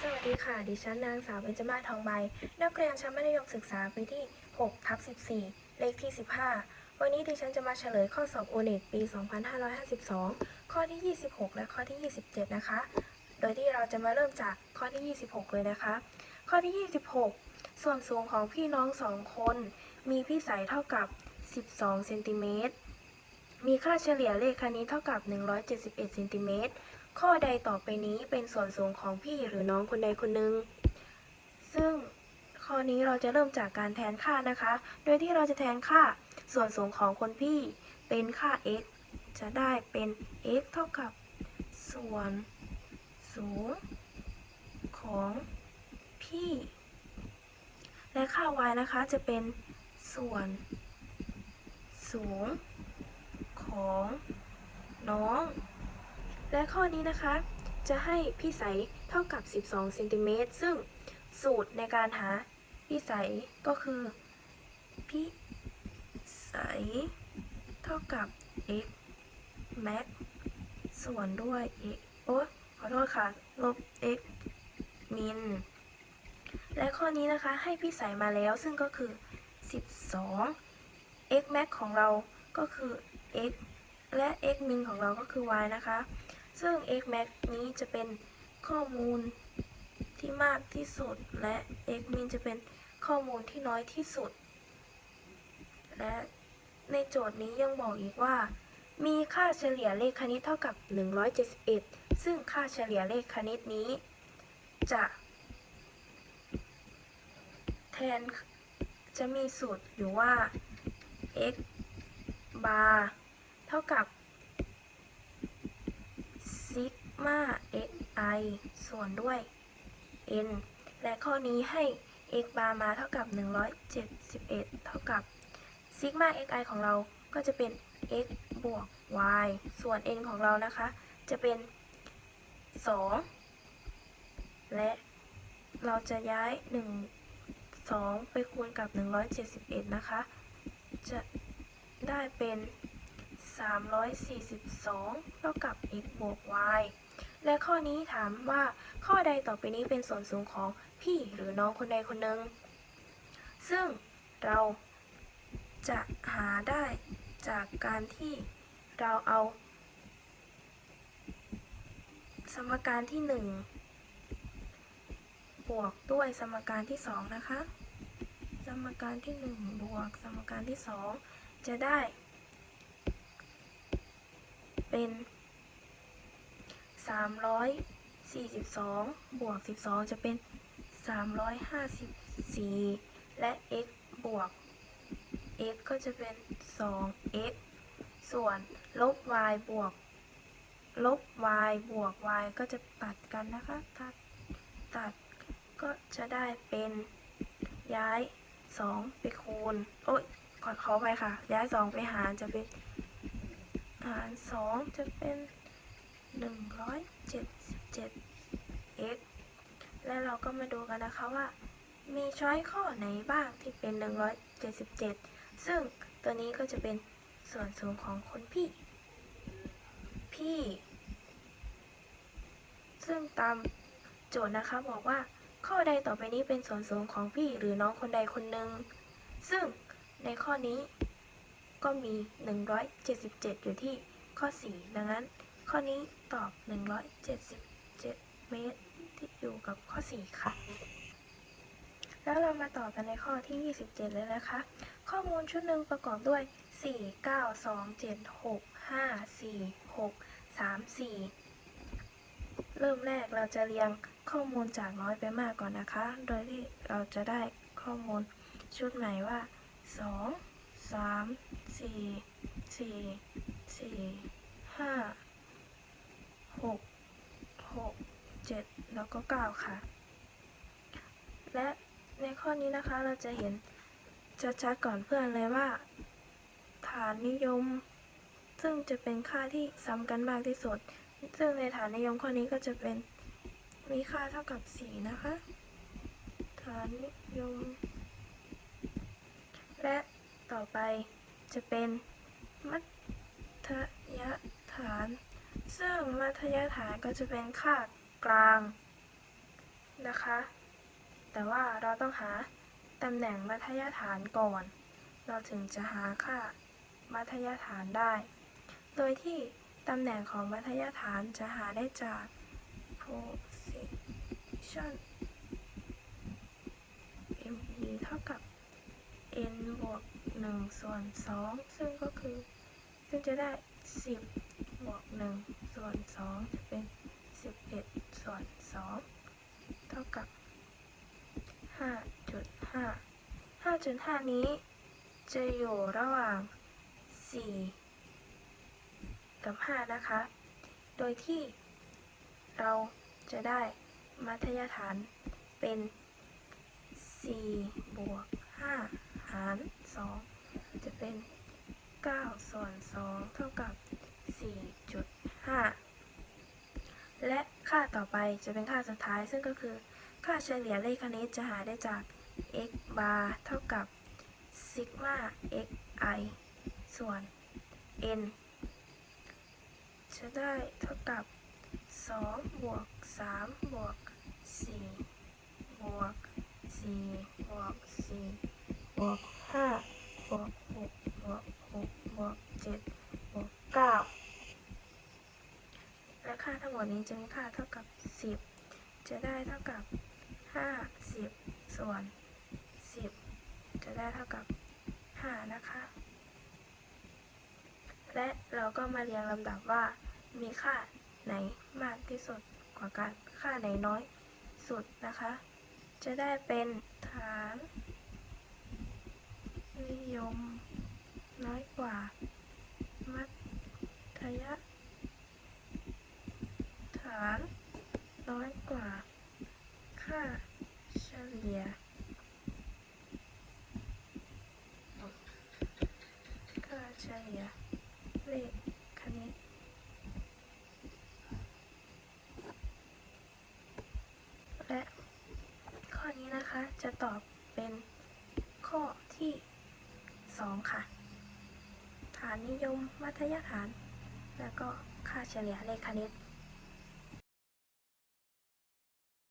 สวัสดีค่ะ ดิฉันนางสาวเบญจมาทองใบ นักเรียนชั้นมัธยมศึกษาปีที่6ทับ14 เลขที่ 15 วันนี้ดิฉันจะมาเฉลยข้อสอบโอเน็ตปี 2552 ข้อที่ 26 และข้อที่ 27 นะคะ โดยที่เราจะมาเริ่มจากข้อที่ 26 เลยนะคะ ข้อที่ 26 ส่วนสูงของพี่น้องสองคน มีพี่สายเท่ากับ 12 เซนติเมตร มีค่าเฉลี่ยเลขคณิตเท่ากับ 171เซนติเมตร ข้อใดต่อไปนี้เป็นส่วนสูงของพี่หรือน้องคนใดคนหนึ่ง ซึ่งข้อนี้เราจะเริ่มจากการแทนค่านะคะ โดยที่เราจะแทนค่าส่วนสูงของคนพี่เป็นค่า x จะได้เป็น x เท่ากับ ส่วนสูงของพี่ และค่า y นะคะจะเป็นส่วนสูง ของน้อง และข้อนี้นะคะ จะให้พี่ใสเท่ากับ 12เซนติเมตรซึ่งสูตรในการหาพี่ใสก็คือพี่ใสเท่ากับ x max ส่วนด้วย x โอ๊ยขอโทษค่ะ ลบ x min และข้อนี้นะคะให้พี่ใสมาแล้วซึ่งก็คือ 12 x max ของเราก็คือ x และ x min ของเราก็คือ y นะคะ ซึ่ง x max นี้จะเป็นข้อมูลที่มากที่สุด และ x min จะเป็นข้อมูลที่น้อยที่สุด และในโจทย์นี้ยังบอกอีกว่า มีค่าเฉลี่ยเลขคณิตเท่ากับ 171 ซึ่งค่าเฉลี่ยเลขคณิตนี้ จะ แทนจะมีสูตรอยู่ว่า x bar เท่ากับซิกมา xi ส่วนด้วย n และข้อนี้ให้ x bar มาเท่ากับ 171 เท่ากับซิกมา xi ของเราก็จะเป็น x บวก y ส่วน n ของเรานะคะ จะเป็น 2 และเราจะย้าย 1 2 ไปคูณกับ 171 นะคะ จะได้เป็น 342 เท่ากับ x บวก y และข้อนี้ถามว่าข้อใดต่อไปนี้เป็นส่วนสูงของพี่หรือน้องคนใดคนหนึ่ง ซึ่งเราจะหาได้จากการที่เราเอา สมการที่ 1 บวกด้วยสมการที่ 2 นะคะ สมการที่ 1 บวกสมการที่ 2 จะได้ เป็น 342 บวก 12 จะเป็น 354 และ x บวก x ก็จะเป็น 2x ส่วนลบ y บวก ลบ y บวก y ก็จะตัดกันนะคะ ตัด ตัด ก็จะได้เป็นย้าย 2 ไปคูณ โอ๊ยขอขอไปค่ะ ย้าย 2 ไปหารจะเป็น หาร2จะเป็น177 x และเราก็มาดูกันนะคะว่า มีช้อยข้อไหนบ้างที่เป็น 177 ซึ่งตัวนี้ก็จะเป็นส่วนสูงของคนพี่ พี่ ซึ่งตามโจทย์นะคะบอกว่าข้อใดต่อไปนี้เป็นส่วนสูงของพี่หรือน้องคนใดคนหนึ่ง ซึ่งในข้อนี้ ก็มี 177 อยู่ที่ข้อ 4 ดังนั้น ข้อนี้ตอบ 177 เมตรที่อยู่กับข้อ 4 ค่ะ แล้วเรามาต่อกันในข้อที่ 27 เลยนะคะ ข้อมูลชุดหนึ่งประกอบด้วย 4 9 2 7 6 5 4 6 3 4เริ่มแรกเราจะเรียงข้อมูลจากน้อยไปมากก่อนนะคะ โดยที่เราจะได้ข้อมูลชุดใหม่ว่า 2 สามสี่สี่สี่ห้าหกหกเจ็ดแล้วก็เก้าค่ะ และในข้อนี้นะคะเราจะเห็นชัดๆก่อนเพื่อนเลยว่า ฐานนิยม ซึ่งจะเป็นค่าที่ซ้ำกันมากที่สุด ซึ่งในฐานนิยมข้อนี้ก็จะเป็นมีค่าเท่ากับสี่นะคะ ฐานนิยม และ ต่อไปจะเป็นมัธยฐาน ซึ่งมัธยฐานก็จะเป็นค่ากลางนะคะ แต่ว่าเราต้องหาตำแหน่งมัธยฐานก่อน เราถึงจะหาค่ามัธยฐานได้ โดยที่ตำแหน่งของมัธยฐานจะหาได้จาก position me เท่ากับ n บวก 1 ส่วน 2 ซึ่งก็คือ ซึ่งจะได้ 10บวก1ส่วน 2 จะเป็น 11 ส่วน 2 เท่ากับ 5.5 5.5 นี้ จะอยู่ระหว่าง 4 กับ 5 นะคะ โดยที่เราจะได้มัธยฐานเป็น 4 บวก 5 หาร 2 จะเป็น 9 ส่วน 2 เท่ากับ 4.5 และค่าต่อไปจะเป็นค่าสุดท้ายซึ่งก็คือ ค่าเฉลี่ยเลขคณิตจะหาได้จาก x bar เท่ากับซิกมา xi ส่วน n จะได้เท่ากับ 2 บวก 3 บวก 4 บวก 4 บวก 4 บวก 5 บวก6บวก 6บวก7บวก9และค่าทั้งหมดนี้จะมีค่าเท่ากับ10จะได้เท่ากับ50ส่วน10จะได้เท่ากับ5นะคะ และเราก็มาเรียงลำดับว่า มีค่าไหนมากที่สุดกว่ากันค่าไหนน้อยสุดนะคะ จะได้เป็นฐานนิยมน้อยกว่า มั ธยฐานน้อยกว่า ค่าเฉลี่ย ค่าเฉลี่ย เลขคณิตและข้อนี้นะคะจะตอบเป็นข้อที่ 2 ค่ะ ฐานนิยมมัธยฐาน แล้วก็ค่าเฉลี่ยเลขคณิต